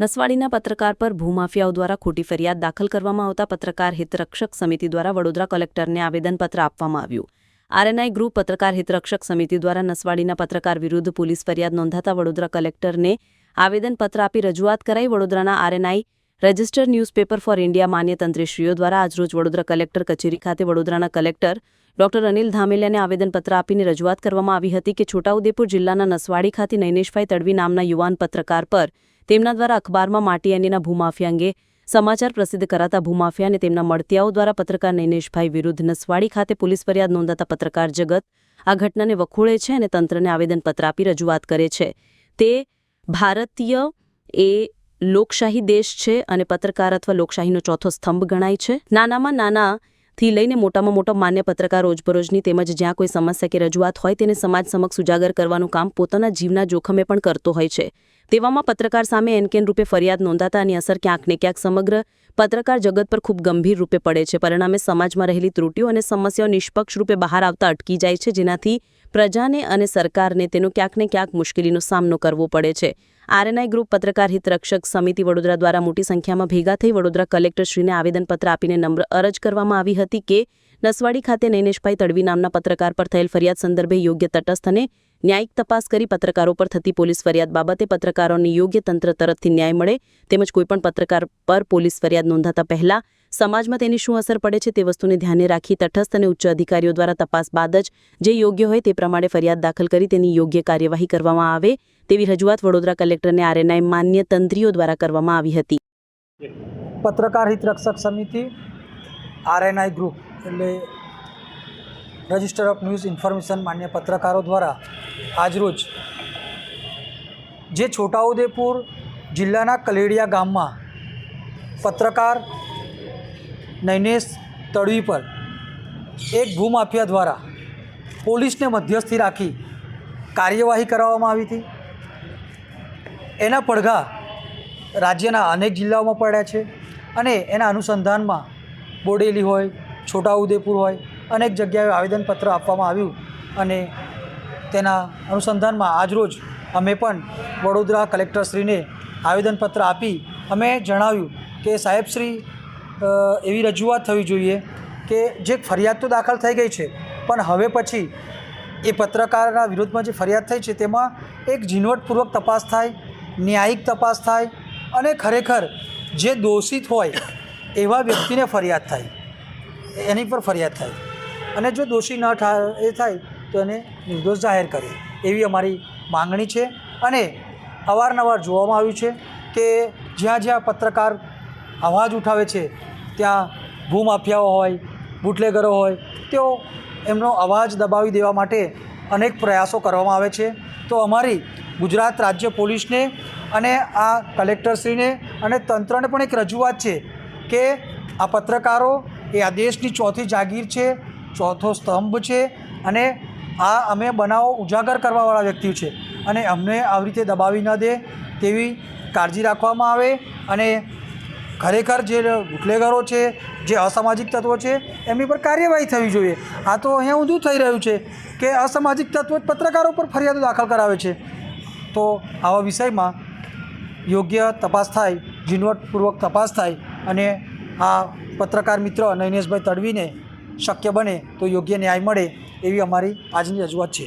નસવાડીના પત્રકાર પર ભૂમાફિયાઓ દ્વારા ખોટી ફરિયાદ દાખલ કરવામાં આવતા પત્રકાર હિતરક્ષક સમિતિ દ્વારા વડોદરા કલેક્ટરને આવેદનપત્ર આપવામાં આવ્યું. આરએનઆઈ ગ્રુપ પત્રકાર હિતરક્ષક સમિતિ દ્વારા નસવાડીના પત્રકાર વિરુદ્ધ પોલીસ ફરિયાદ નોંધાતા વડોદરા કલેક્ટરને આવેદનપત્ર આપી રજૂઆત કરાઈ. વડોદરાના RNI register newspaper for India માન્ય તંત્રીશ્રીઓ દ્વારા આજરોજ વડોદરા કલેક્ટર કચેરી ખાતે વડોદરાના કલેક્ટર ડોક્ટર અનિલ ધામેલિયાને આવેદનપત્ર આપીને રજૂઆત કરવામાં આવી હતી કે છોટાઉદેપુર જિલ્લાના નસવાડી ખાતે નૈનેશભાઈ તડવી નામના યુવાન પત્રકાર પર તેમના દ્વારા અખબારમાં માટી અંગેના ભૂમાફિયા અંગે સમાચાર પ્રસિદ્ધ કરાતા ભૂમાફિયા અને તેમના મળતિયાઓ દ્વારા પત્રકાર નૈનેશભાઈ વિરુદ્ધ નસવાડી ખાતે પોલીસ ફરિયાદ નોંધાતા પત્રકાર જગત આ ઘટનાને વખોળે છે અને તંત્રને આવેદનપત્ર આપી રજૂઆત કરે છે. તે ભારતીય એ લોકશાહી દેશ છે અને પત્રકાર અથવા લોકશાહીનો ચોથો સ્તંભ ગણાય છે. નાનામાં નાના થી લઈને મોટામાં મોટો માન્ય પત્રકાર રોજબરોજની તેમજ જ્યાં કોઈ સમસ્યા કે રજૂઆત હોય તેને સમાજ સમક્ષ ઉજાગર કરવાનું કામ પોતાના જીવના જોખમે પણ કરતો હોય છે. તેવામાં પત્રકાર સામે એનકેન રૂપે ફરિયાદ નોંધાતાની અસર ક્યાંક ને ક્યાંક સમગ્ર પત્રકાર જગત પર ખૂબ ગંભીર રૂપે પડે છે. પરિણામે સમાજમાં રહેલી ત્રુટીઓ અને સમસ્યાઓ નિષ્પક્ષ રૂપે બહાર આવતા અટકી જાય છે, જેનાથી પ્રજાને અને સરકારને તેનો ક્યાંક ને ક્યાંક મુશ્કેલીનો સામનો કરવો પડે છે. આરએનઆઈ ગ્રુપ પત્રકાર હિત રક્ષક સમિતિ વડોદરા દ્વારા મોટી સંખ્યામાં ભેગા થઈ વડોદરા કલેક્ટરશ્રીને આવેદનપત્ર આપીને નમ્ર અરજ કરવામાં આવી હતી કે નસવાડી ખાતે નૈનેશભાઈ તડવી નામના પત્રકાર પર થયેલ ફરિયાદ સંદર્ભે યોગ્ય તટસ્થ અને ન્યાયિક તપાસ કરી પત્રકારો પર થતી પોલીસ ફરિયાદ બાબતે પત્રકારોને યોગ્ય તંત્ર તરફથી ન્યાય મળે તેમજ કોઈપણ પત્રકાર પર પોલીસ ફરિયાદ નોંધાતા પહેલા સમાજમાં તેની શું અસર પડે છે તે વસ્તુને ધ્યાને રાખી તટસ્થ અને ઉચ્ચ અધિકારીઓ દ્વારા તપાસ બાદ જ જે યોગ્ય હોય તે પ્રમાણે ફરિયાદ દાખલ કરી તેની યોગ્ય કાર્યવાહી કરવામાં આવે તેવી રજૂઆત વડોદરા કલેક્ટરને આરએનઆઈ માન્ય તંત્રીઓ દ્વારા કરવામાં આવી હતી. પત્રકાર હિત રક્ષક સમિતિ, આરએનઆઈ ગ્રુપ. એટલે રજિસ્ટર ઓફ ન્યૂઝ ઇન્ફોર્મેશન માન્ય પત્રકારો દ્વારા આજરોજ જે છોટાઉદેપુર જિલ્લાના કલેડિયા ગામમાં પત્રકાર નૈનેશ તડવી પર એક ભૂમાફિયા દ્વારા પોલીસને મધ્યસ્થી રાખી કાર્યવાહી કરવામાં આવી હતી. એના પડઘા રાજ્યના અનેક જિલ્લાઓમાં પડ્યા છે અને એના અનુસંધાનમાં બોડેલી હોય છોટાઉદેપુર હોય, અનેક જગ્યાએ આવેદનપત્ર આપવામાં આવ્યું અને તેના અનુસંધાનમાં આજરોજ અમે પણ વડોદરા કલેક્ટરશ્રીને આવેદનપત્ર આપી અમે જણાવ્યું કે સાહેબશ્રી એવી રજૂઆત થવી જોઈએ કે જે ફરિયાદ તો દાખલ થઈ ગઈ છે, પણ હવે પછી એ પત્રકારના વિરોધમાં જે ફરિયાદ થઈ છે તેમાં એક ઝીણવટપૂર્વક તપાસ થાય, ન્યાયિક તપાસ થાય અને ખરેખર જે દોષિત હોય એવા વ્યક્તિને ફરિયાદ થાય. એની પર ફરિયાદ થાય. અને જો દોષી ન એ થાય, તો એને નિર્દોષ જાહેર કરે. એવી અમારી માંગણી છે. અને અવારનવાર જોવામાં આવ્યું છે કે જ્યાં જ્યાં પત્રકાર અવાજ ઉઠાવે છે, ત્યાં ભૂમાફિયાઓ હોય, બુટલેગરો હોય, તેઓ એમનો અવાજ દબાવી દેવા માટે અનેક પ્રયાસો કરવામાં આવે છે. તો અમારી ગુજરાત રાજ્ય પોલીસને અને આ કલેક્ટરશ્રીને અને તંત્રને પણ એક રજૂઆત છે કે આ પત્રકારો એ આ દેશની ચોથી જાગીર છે, ચોથો સ્તંભ છે અને આ અમે બનાવો ઉજાગર કરવાવાળા વ્યક્તિઓ છે. અને અમને આવી રીતે દબાવી ન દે તેવી કાળજી રાખવામાં આવે અને ખરેખર જે ગુટલેગરો છે, જે અસામાજિક તત્વો છે, એમની પર કાર્યવાહી થવી જોઈએ. આ તો અહીંયા ઊંધું થઈ રહ્યું છે કે અસામાજિક તત્વો પત્રકારો પર ફરિયાદો દાખલ કરાવે છે. તો આવા વિષયમાં યોગ્ય તપાસ થાય, ઝીણવટપૂર્વક તપાસ થાય અને આ પત્રકાર મિત્ર નૈનેશભાઈ તડવીને શક્ય બને તો યોગ્ય ન્યાય મળે એવી અમારી આજની રજૂઆત છે.